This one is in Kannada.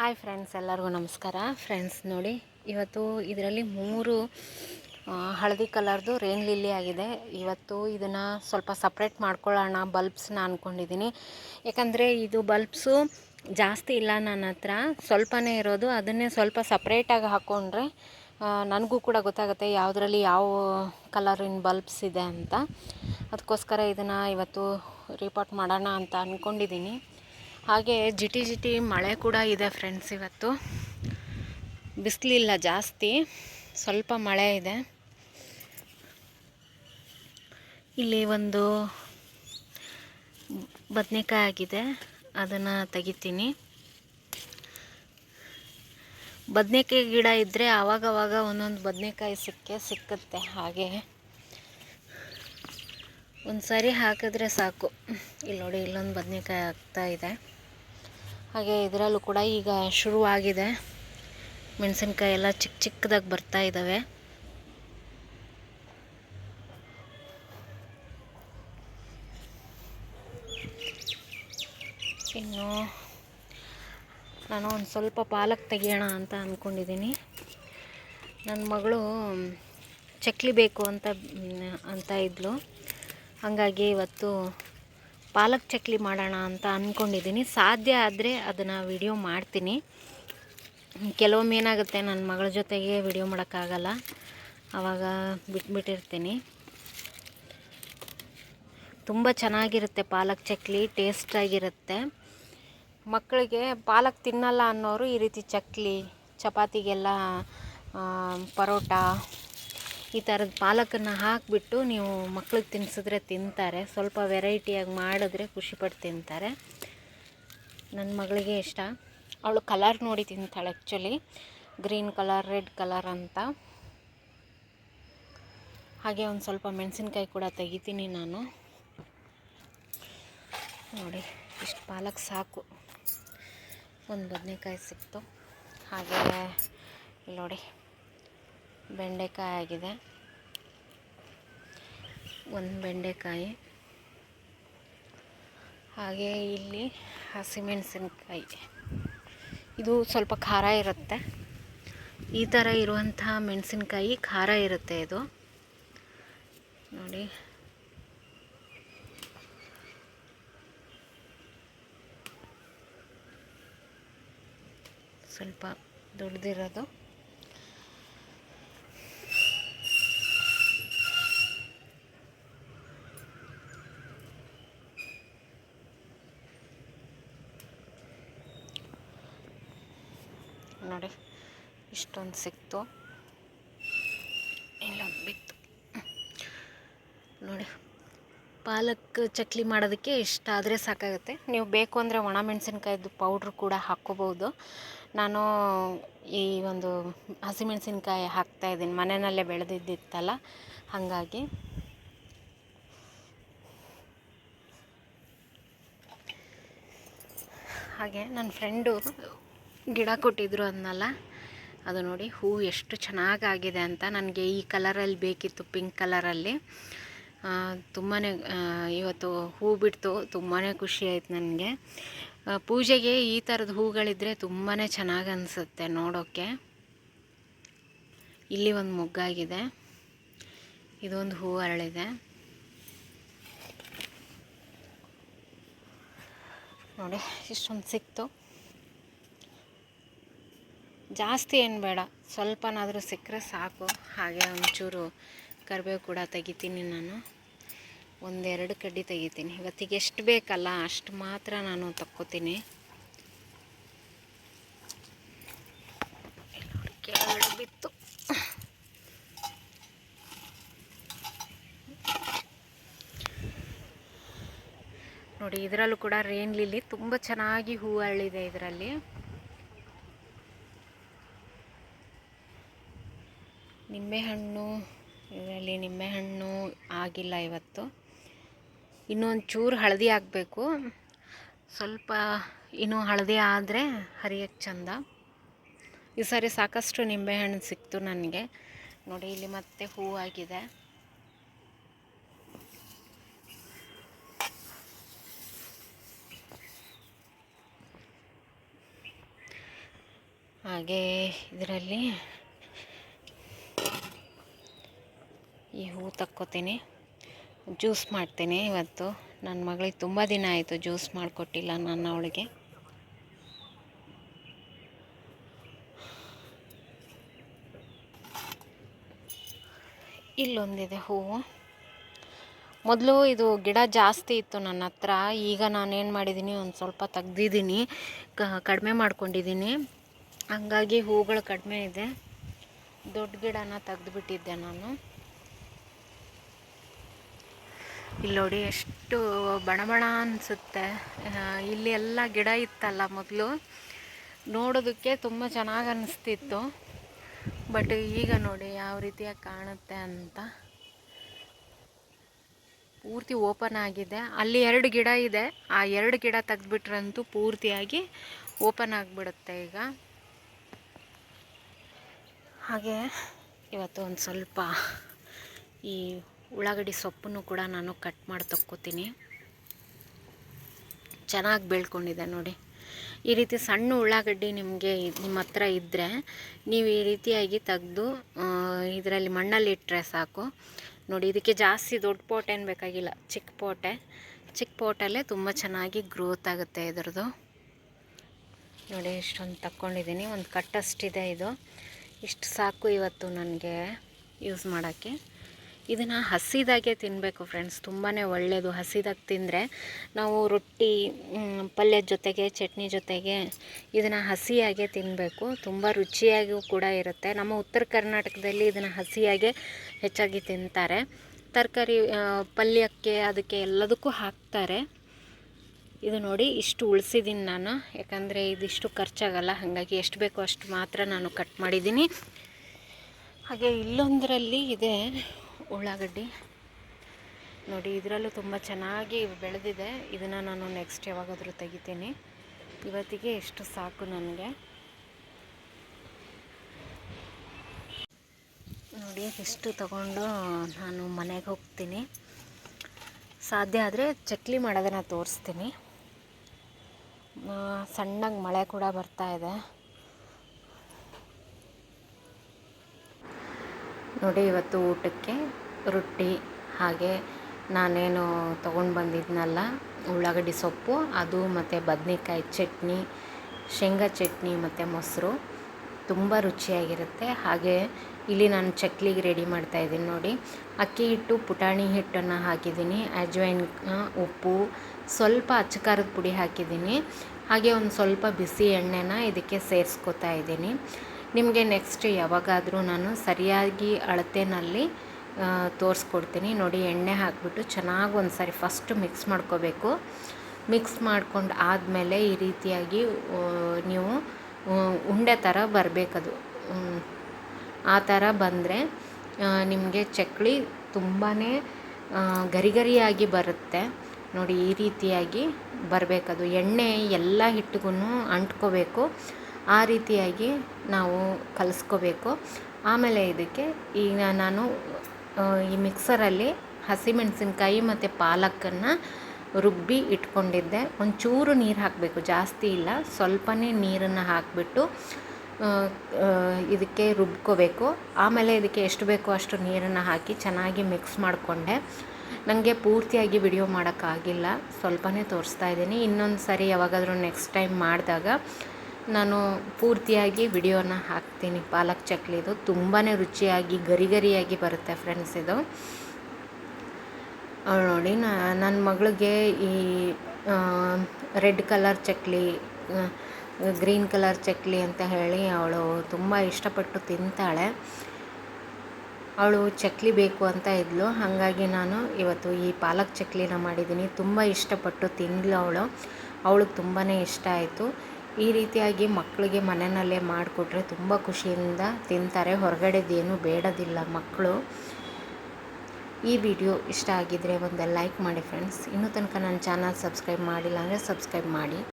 ಹಾಯ್ ಫ್ರೆಂಡ್ಸ್, ಎಲ್ಲರಿಗೂ ನಮಸ್ಕಾರ. ಫ್ರೆಂಡ್ಸ್, ನೋಡಿ, ಇವತ್ತು ಇದರಲ್ಲಿ ಮೂರು ಹಳದಿ ಕಲರ್ದು ರೇನ್ ಲಿಲ್ಲಿ ಆಗಿದೆ. ಇವತ್ತು ಇದನ್ನು ಸ್ವಲ್ಪ ಸಪ್ರೇಟ್ ಮಾಡ್ಕೊಳ್ಳೋಣ ಬಲ್ಬ್ಸ್ನ ಅಂದ್ಕೊಂಡಿದ್ದೀನಿ ಯಾಕಂದರೆ ಇದು ಬಲ್ಬ್ಸು ಜಾಸ್ತಿ ಇಲ್ಲ ನನ್ನ ಹತ್ರ. ಸ್ವಲ್ಪನೇ ಇರೋದು, ಅದನ್ನೇ ಸ್ವಲ್ಪ ಸಪ್ರೇಟಾಗಿ ಹಾಕ್ಕೊಂಡ್ರೆ ನನಗೂ ಕೂಡ ಗೊತ್ತಾಗುತ್ತೆ ಯಾವುದರಲ್ಲಿ ಯಾವ ಕಲರಿನ ಬಲ್ಬ್ಸ್ ಇದೆ ಅಂತ. ಅದಕ್ಕೋಸ್ಕರ ಇದನ್ನು ಇವತ್ತು ರಿಪೋರ್ಟ್ ಮಾಡೋಣ ಅಂತ ಅಂದ್ಕೊಂಡಿದ್ದೀನಿ ಹಾಗೆ ಜಿಟಿ ಜಿಟಿ ಮಳೆ ಕೂಡ ಇದೆ ಫ್ರೆಂಡ್ಸ್ ಇವತ್ತು. ಬಿಸಿಲಿಲ್ಲ ಜಾಸ್ತಿ, ಸ್ವಲ್ಪ ಮಳೆ ಇದೆ. ಇಲ್ಲಿ ಒಂದು ಬದನೆಕಾಯಿ ಆಗಿದೆ, ಅದನ್ನು ತೆಗಿತೀನಿ. ಬದನೆಕಾಯಿ ಗಿಡ ಇದ್ದರೆ ಆವಾಗವಾಗ ಒಂದೊಂದು ಬದನೆಕಾಯಿ ಸಿಕ್ಕೇ, ಸಿಕ್ಕುತ್ತೆ ಹಾಗೆ. ಒಂದು ಸರಿ ಹಾಕಿದ್ರೆ ಸಾಕು. ಇಲ್ಲಿ ನೋಡಿ, ಇಲ್ಲೊಂದು ಬದನೆಕಾಯಿ ಆಗ್ತಾ ಇದೆ. ಹಾಗೆ ಇದರಲ್ಲೂ ಕೂಡ ಈಗ ಶುರುವಾಗಿದೆ. ಮೆಣಸಿನ್ಕಾಯಿ ಎಲ್ಲ ಚಿಕ್ಕ ಚಿಕ್ಕದಾಗಿ ಬರ್ತಾ ಇದ್ದಾವೆ ಇನ್ನು ನಾನು ಒಂದು ಸ್ವಲ್ಪ ಪಾಲಕ್ ತೆಗಿಯೋಣ ಅಂತ ಅಂದ್ಕೊಂಡಿದ್ದೀನಿ ನನ್ನ ಮಗಳು ಚಕ್ಲಿ ಬೇಕು ಅಂತ ಅಂತ ಇದ್ಲು. ಹಾಗಾಗಿ ಇವತ್ತು ಪಾಲಕ್ ಚಕ್ಲಿ ಮಾಡೋಣ ಅಂತ ಅಂದ್ಕೊಂಡಿದ್ದೀನಿ ಸಾಧ್ಯ ಆದರೆ ಅದನ್ನು ವಿಡಿಯೋ ಮಾಡ್ತೀನಿ. ಕೆಲವೊಮ್ಮೆ ಏನಾಗುತ್ತೆ ನನ್ನ ಮಗಳ ಜೊತೆಗೆ ವಿಡಿಯೋ ಮಾಡೋಕ್ಕಾಗಲ್ಲ. ಆವಾಗ ಬಿಟ್ಬಿಟ್ಟಿರ್ತೀನಿ. ತುಂಬ ಚೆನ್ನಾಗಿರುತ್ತೆ ಪಾಲಕ್ ಚಕ್ಲಿ ಟೇಸ್ಟಾಗಿರುತ್ತೆ ಮಕ್ಕಳಿಗೆ ಪಾಲಕ್ ತಿನ್ನಲ್ಲ ಅನ್ನೋರು ಈ ರೀತಿ ಚಕ್ಲಿ, ಚಪಾತಿಗೆಲ್ಲ ಪರೋಟ ಈ ಥರದ ಪಾಲಕನ್ನು ಹಾಕಿಬಿಟ್ಟು ನೀವು ಮಕ್ಳಿಗೆ ತಿನ್ನಿಸಿದ್ರೆ ತಿಂತಾರೆ. ಸ್ವಲ್ಪ ವೆರೈಟಿಯಾಗಿ ಮಾಡಿದ್ರೆ ಖುಷಿಪಟ್ಟು ತಿಂತಾರೆ. ನನ್ನ ಮಗಳಿಗೆ ಇಷ್ಟ. ಅವಳು ಕಲರ್ ನೋಡಿ ತಿಂತಾಳೆ actually green colour red colour ಅಂತ. ಹಾಗೆ ಒಂದು ಸ್ವಲ್ಪ ಮೆಣಸಿನ್ಕಾಯಿ ಕೂಡ ತೆಗಿತೀನಿ ನಾನು. ನೋಡಿ, ಇಷ್ಟು ಪಾಲಕ್ ಸಾಕು. ಒಂದು ಬದನೆಕಾಯಿ ಸಿಕ್ತು. ಹಾಗೆ ನೋಡಿ. ಬೆಂಡೆಕಾಯಿ ಆಗಿದೆ. ಒಂದು ಬೆಂಡೆಕಾಯಿ. ಹಾಗೆ ಇಲ್ಲಿ ಹಸಿಮೆಣಸಿನ್ಕಾಯಿ. ಇದು ಸ್ವಲ್ಪ ಖಾರ ಇರುತ್ತೆ. ಈ ಥರ ಇರುವಂಥ ಮೆಣಸಿನ್ಕಾಯಿ ಖಾರ ಇರುತ್ತೆ ಇದು. ನೋಡಿ. ಸ್ವಲ್ಪ ದೊಡ್ಡದಿರೋದು ನೋಡಿ. ಇಷ್ಟೊಂದು ಸಿಕ್ತು. ಇಲ್ಲೊಂದು ಬಿತ್ತು. ನೋಡಿ, ಪಾಲಕ್ ಚಕ್ಲಿ ಮಾಡೋದಕ್ಕೆ ಇಷ್ಟ ಆದರೆ ಸಾಕಾಗುತ್ತೆ. ನೀವು ಬೇಕು ಅಂದರೆ ಒಣಮೆಣಸಿನ್ಕಾಯ್ದು ಪೌಡ್ರ್ ಕೂಡ ಹಾಕ್ಕೋಬೋದು. ನಾನು ಈ ಒಂದು ಹಸಿಮೆಣಸಿನ್ಕಾಯಿ ಹಾಕ್ತಾಯಿದ್ದೀನಿ ಮನೆಯಲ್ಲೇ ಬೆಳೆದಿದ್ದಿತ್ತಲ್ಲ, ಹಾಗಾಗಿ. ಹಾಗೆ, ನನ್ನ ಫ್ರೆಂಡು ಗಿಡ ಕೊಟ್ಟಿದ್ರು ಅದನ್ನಲ್ಲ ಅದು ನೋಡಿ ಹೂ ಎಷ್ಟು ಚೆನ್ನಾಗಾಗಿದೆ ಅಂತ. ನನಗೆ ಈ ಕಲರಲ್ಲಿ ಬೇಕಿತ್ತು, ಪಿಂಕ್ ಕಲರಲ್ಲಿ. ತುಂಬಾ ಇವತ್ತು ಹೂ ಬಿಡ್ತು ತುಂಬಾ ಖುಷಿ ಆಯ್ತು ನನಗೆ. ಪೂಜೆಗೆ ಈ ಥರದ ಹೂಗಳಿದ್ರೆ ತುಂಬಾ ಚೆನ್ನಾಗಿ ಅನಿಸುತ್ತೆ ನೋಡೋಕ್ಕೆ ಇಲ್ಲಿ ಒಂದು ಮೊಗ್ಗಾಗಿದೆ. ಇದೊಂದು ಹೂ ಅರಳಿದೆ. ನೋಡಿ, ಇಷ್ಟೊಂದು ಸಿಕ್ತು. ಜಾಸ್ತಿ ಏನು ಬೇಡ. ಸ್ವಲ್ಪನಾದರೂ ಸಿಕ್ಕರೆ ಸಾಕು. ಹಾಗೆ ಒಂಚೂರು ಕರಿಬೇವು ಕೂಡ ತೆಗಿತೀನಿ ನಾನು. ಒಂದೆರಡು ಕಡ್ಡಿ ತೆಗಿತೀನಿ. ಇವತ್ತಿಗೆ ಎಷ್ಟು ಬೇಕಲ್ಲ ಅಷ್ಟು ಮಾತ್ರ ನಾನು ತಕ್ಕೋತೀನಿ. ನೋಡಿ, ಇದರಲ್ಲೂ ಕೂಡ ರೇನ್ ಲಿಲ್ಲಿ ತುಂಬ ಚೆನ್ನಾಗಿ ಹೂ ಅರಳಿದೆ ಇದರಲ್ಲಿ. ನಿಂಬೆಹಣ್ಣು, ಇದರಲ್ಲಿ ನಿಂಬೆಹಣ್ಣು ಆಗಿಲ್ಲ ಇವತ್ತು. ಇನ್ನೊಂದು ಚೂರು ಹಳದಿ ಆಗಬೇಕು ಸ್ವಲ್ಪ ಇನ್ನೂ ಹಳದಿ ಆದರೆ ಹರಿಯಕ್ಕೆ ಚಂದ. ಈ ಸಾರಿ ಸಾಕಷ್ಟು ನಿಂಬೆಹಣ್ಣು ಸಿಕ್ತು ನನಗೆ. ನೋಡಿ, ಇಲ್ಲಿ ಮತ್ತೆ ಹೂವಾಗಿದೆ ಹಾಗೆ ಇದರಲ್ಲಿ ಈ ಹೂ ತಕ್ಕೋತೀನಿ. ಜ್ಯೂಸ್ ಮಾಡ್ತೀನಿ ಇವತ್ತು. ನನ್ನ ಮಗಳಿಗೆ ತುಂಬ ದಿನ ಆಯಿತು ಜ್ಯೂಸ್ ಮಾಡಿಕೊಟ್ಟಿಲ್ಲ ನಾನು ಅವಳಿಗೆ. ಇಲ್ಲೊಂದಿದೆ ಹೂವು ಮೊದಲು ಇದು ಗಿಡ ಜಾಸ್ತಿ ಇತ್ತು ನನ್ನ ಹತ್ರ. ಈಗ ನಾನೇನು ಮಾಡಿದ್ದೀನಿ ಒಂದು ಸ್ವಲ್ಪ ತೆಗ್ದಿದ್ದೀನಿ ಕಡಿಮೆ ಮಾಡ್ಕೊಂಡಿದ್ದೀನಿ ಹಂಗಾಗಿ ಹೂಗಳು ಕಡಿಮೆ ಇದೆ. ದೊಡ್ಡ ಗಿಡನ ತೆಗೆದುಬಿಟ್ಟಿದ್ದೆ ನಾನು. ಇಲ್ಲಿ ನೋಡಿ ಎಷ್ಟು ಬಣ ಬಣ ಅನಿಸುತ್ತೆ ಇಲ್ಲಿ ಎಲ್ಲ ಗಿಡ ಇತ್ತಲ್ಲ ಮೊದಲು. ನೋಡೋದಕ್ಕೆ ತುಂಬ ಚೆನ್ನಾಗಿ ಅನ್ನಿಸ್ತಿತ್ತು ಬಟ್ ಈಗ ನೋಡಿ ಯಾವ ರೀತಿಯಾಗಿ ಕಾಣುತ್ತೆ ಅಂತ. ಪೂರ್ತಿ ಓಪನ್ ಆಗಿದೆ. ಅಲ್ಲಿ ಎರಡು ಗಿಡ ಇದೆ. ಆ ಎರಡು ಗಿಡ ತೆಗೆದ್ಬಿಟ್ರಂತೂ ಪೂರ್ತಿಯಾಗಿ ಓಪನ್ ಆಗಿಬಿಡುತ್ತೆ ಈಗ. ಹಾಗೆ ಇವತ್ತು ಒಂದು ಸ್ವಲ್ಪ ಈ ಉಳ್ಳಾಗಡ್ಡಿ ಸೊಪ್ಪನ್ನು ಕೂಡ ನಾನು ಕಟ್ ಮಾಡಿ ತಕ್ಕೋತೀನಿ. ಚೆನ್ನಾಗಿ ಬೆಳ್ಕೊಂಡಿದೆ ನೋಡಿ. ಈ ರೀತಿ ಸಣ್ಣ ಉಳ್ಳಾಗಡ್ಡಿ ನಿಮಗೆ ನಿಮ್ಮ ಹತ್ರ ಇದ್ದರೆ ನೀವು ಈ ರೀತಿಯಾಗಿ ತೆಗೆದು ಇದರಲ್ಲಿ ಮಣ್ಣಲ್ಲಿ ಇಟ್ಟರೆ ಸಾಕು. ನೋಡಿ, ಇದಕ್ಕೆ ಜಾಸ್ತಿ ದೊಡ್ಡ ಪೋಟ್ ಏನು ಬೇಕಾಗಿಲ್ಲ, ಚಿಕ್ಕ ಪೋಟೆ. ಚಿಕ್ಕ ಪೋಟಲ್ಲೇ ತುಂಬ ಚೆನ್ನಾಗಿ ಗ್ರೋತ್ ಆಗುತ್ತೆ ಇದ್ರದ್ದು. ನೋಡಿ, ಇಷ್ಟೊಂದು ತಕ್ಕೊಂಡಿದ್ದೀನಿ. ಒಂದು ಕಟ್ಟಷ್ಟಿದೆ ಇದು. ಇಷ್ಟು ಸಾಕು ಇವತ್ತು ನನಗೆ ಯೂಸ್ ಮಾಡೋಕ್ಕೆ. ಇದನ್ನು ಹಸಿದಾಗೆ ತಿನ್ನಬೇಕು ಫ್ರೆಂಡ್ಸ್ ತುಂಬಾ ಒಳ್ಳೆಯದು ಹಸಿದಾಗಿ ತಿಂದರೆ ನಾವು ರೊಟ್ಟಿ ಪಲ್ಯದ ಜೊತೆಗೆ, ಚಟ್ನಿ ಜೊತೆಗೆ ಇದನ್ನು ಹಸಿಯಾಗೆ ತಿನ್ನಬೇಕು ತುಂಬ ರುಚಿಯಾಗಿಯೂ ಕೂಡ ಇರುತ್ತೆ. ನಮ್ಮ ಉತ್ತರ ಕರ್ನಾಟಕದಲ್ಲಿ ಇದನ್ನು ಹಸಿಯಾಗೆ ಹೆಚ್ಚಾಗಿ ತಿಂತಾರೆ. ತರಕಾರಿ ಪಲ್ಯಕ್ಕೆ ಅದಕ್ಕೆ ಎಲ್ಲದಕ್ಕೂ ಹಾಕ್ತಾರೆ. ಇದು ನೋಡಿ ಇಷ್ಟು ಉಳಿಸಿದ್ದೀನಿ ನಾನು. ಯಾಕಂದರೆ ಇದಿಷ್ಟು ಖರ್ಚಾಗಲ್ಲ. ಹಾಗಾಗಿ ಎಷ್ಟು ಬೇಕೋ ಅಷ್ಟು ಮಾತ್ರ ನಾನು ಕಟ್ ಮಾಡಿದ್ದೀನಿ. ಹಾಗೆ ಇಲ್ಲೊಂದರಲ್ಲಿ ಇದೆ ಉಳ್ಳಾಗಡ್ಡಿ. ನೋಡಿ, ಇದರಲ್ಲೂ ತುಂಬ ಚೆನ್ನಾಗಿ ಬೆಳೆದಿದೆ. ಇದನ್ನು ನಾನು ನೆಕ್ಸ್ಟ್ ಯಾವಾಗಾದರೂ ತೆಗಿತೀನಿ. ಇವತ್ತಿಗೆ ಎಷ್ಟು ಸಾಕು ನನಗೆ. ನೋಡಿ, ಇಷ್ಟು ತಗೊಂಡು ನಾನು ಮನೆಗೆ ಹೋಗ್ತೀನಿ. ಸಾಧ್ಯ ಆದರೆ ಚಕ್ಲಿ ಮಾಡೋದನ್ನು ತೋರಿಸ್ತೀನಿ. ಸಣ್ಣಗೆ ಮಳೆ ಕೂಡ ಬರ್ತಾ ಇದೆ. ನೋಡಿ ಇವತ್ತು ಊಟಕ್ಕೆ ರೊಟ್ಟಿ ಹಾಗೆ ನಾನೇನು ತೊಗೊಂಡು ಬಂದಿದ್ನಲ್ಲ ಉಳ್ಳಾಗಡ್ಡಿ ಸೊಪ್ಪು, ಅದು ಮತ್ತು ಬದನೆಕಾಯಿ ಚಟ್ನಿ, ಶೇಂಗಾ ಚಟ್ನಿ ಮತ್ತು ಮೊಸರು. ತುಂಬ ರುಚಿಯಾಗಿರುತ್ತೆ. ಹಾಗೆ ಇಲ್ಲಿ ನಾನು ಚಕ್ಲಿಗೆ ರೆಡಿ ಮಾಡ್ತಾ ಇದ್ದೀನಿ ನೋಡಿ. ಅಕ್ಕಿ ಹಿಟ್ಟು, ಪುಟಾಣಿ ಹಿಟ್ಟನ್ನು ಹಾಕಿದ್ದೀನಿ. ಅಜ್ವೈನ್ ಉಪ್ಪು, ಸ್ವಲ್ಪ ಅಚ್ಚಕಾರದ ಪುಡಿ ಹಾಕಿದ್ದೀನಿ. ಹಾಗೆ ಒಂದು ಸ್ವಲ್ಪ ಬಿಸಿ ಎಣ್ಣೆನ ಇದಕ್ಕೆ ಸೇರಿಸ್ಕೊತಾ ಇದ್ದೀನಿ. ನಿಮಗೆ ನೆಕ್ಸ್ಟ್ ಯಾವಾಗಾದರೂ ನಾನು ಸರಿಯಾಗಿ ಅಳತೆನಲ್ಲಿ ತೋರಿಸ್ಕೊಡ್ತೀನಿ. ನೋಡಿ, ಎಣ್ಣೆ ಹಾಕಿಬಿಟ್ಟು ಚೆನ್ನಾಗಿ ಒಂದು ಸಾರಿ ಫಸ್ಟ್ ಮಿಕ್ಸ್ ಮಾಡ್ಕೋಬೇಕು. ಮಿಕ್ಸ್ ಮಾಡ್ಕೊಂಡು ಆದಮೇಲೆ ಈ ರೀತಿಯಾಗಿ ನೀವು ಉಂಡೆ ಥರ ಬರಬೇಕದು. ಆ ಥರ ಬಂದರೆ ನಿಮಗೆ ಚಕ್ಲಿ ತುಂಬಾ ಗರಿ ಗರಿಯಾಗಿ ಬರುತ್ತೆ. ನೋಡಿ, ಈ ರೀತಿಯಾಗಿ ಬರಬೇಕದು. ಎಣ್ಣೆ ಎಲ್ಲ ಹಿಟ್ಟಿಗೂ ಅಂಟ್ಕೋಬೇಕು. ಆ ರೀತಿಯಾಗಿ ನಾವು ಕಲಿಸ್ಕೋಬೇಕು. ಆಮೇಲೆ ಇದಕ್ಕೆ ಈಗ ನಾನು ಈ ಮಿಕ್ಸರಲ್ಲಿ ಹಸಿಮೆಣಸಿನ್ಕಾಯಿ ಮತ್ತು ಪಾಲಕನ್ನು ರುಬ್ಬಿ ಇಟ್ಕೊಂಡಿದ್ದೆ. ಒಂಚೂರು ನೀರು ಹಾಕಬೇಕು, ಜಾಸ್ತಿ ಇಲ್ಲ. ಸ್ವಲ್ಪನೇ ನೀರನ್ನು ಹಾಕಿಬಿಟ್ಟು ಇದಕ್ಕೆ ರುಬ್ಕೋಬೇಕು. ಆಮೇಲೆ ಇದಕ್ಕೆ ಎಷ್ಟು ಬೇಕೋ ಅಷ್ಟು ನೀರನ್ನು ಹಾಕಿ ಚೆನ್ನಾಗಿ ಮಿಕ್ಸ್ ಮಾಡಿಕೊಂಡೆ. ನನಗೆ ಪೂರ್ತಿಯಾಗಿ ವಿಡಿಯೋ ಮಾಡೋಕ್ಕಾಗಿಲ್ಲ. ಸ್ವಲ್ಪನೇ ತೋರಿಸ್ತಾ ಇದ್ದೀನಿ. ಇನ್ನೊಂದು ಸರಿ ಯಾವಾಗಾದರೂ ನೆಕ್ಸ್ಟ್ ಟೈಮ್ ಮಾಡಿದಾಗ ನಾನು ಪೂರ್ತಿಯಾಗಿ ವಿಡಿಯೋನ ಹಾಕ್ತೀನಿ. ಪಾಲಕ್ ಚಕ್ಲಿದು ತುಂಬಾ ರುಚಿಯಾಗಿ ಗರಿ ಗರಿಯಾಗಿ ಬರುತ್ತೆ ಫ್ರೆಂಡ್ಸ್ ಇದು. ನೋಡಿ ನನ್ನ ಮಗಳಿಗೆ ಈ red colour chakli green colour chakli ಅಂತ ಹೇಳಿ ಅವಳು ತುಂಬ ಇಷ್ಟಪಟ್ಟು ತಿಂತಾಳೆ. ಅವಳು ಚಕ್ಲಿ ಬೇಕು ಅಂತ ಇದ್ಲು. ಹಾಗಾಗಿ ನಾನು ಇವತ್ತು ಈ ಪಾಲಕ್ ಚಕ್ಲಿನ ಮಾಡಿದ್ದೀನಿ. ತುಂಬ ಇಷ್ಟಪಟ್ಟು ತಿಂದ್ಲು ಅವಳು. ಅವಳಿಗೆ ತುಂಬಾ ಇಷ್ಟ ಆಯಿತು. ಈ ರೀತಿಯಾಗಿ ಮಕ್ಕಳಿಗೆ ಮನೆಯಲ್ಲೇ ಮಾಡಿಕೊಟ್ರೆ ತುಂಬ ಖುಷಿಯಿಂದ ತಿಂತಾರೆ. ಹೊರಗಡೆದೇನು ಬೇಡದಿಲ್ಲ ಮಕ್ಕಳು. ಈ ವಿಡಿಯೋ ಇಷ್ಟ ಆಗಿದ್ದರೆ ಒಂದು ಲೈಕ್ ಮಾಡಿ ಫ್ರೆಂಡ್ಸ್. ಇನ್ನೂ ತನಕ ನನ್ನ ಚಾನಲ್ ಸಬ್ಸ್ಕ್ರೈಬ್ ಮಾಡಿಲ್ಲ ಅಂದರೆ ಸಬ್ಸ್ಕ್ರೈಬ್ ಮಾಡಿ.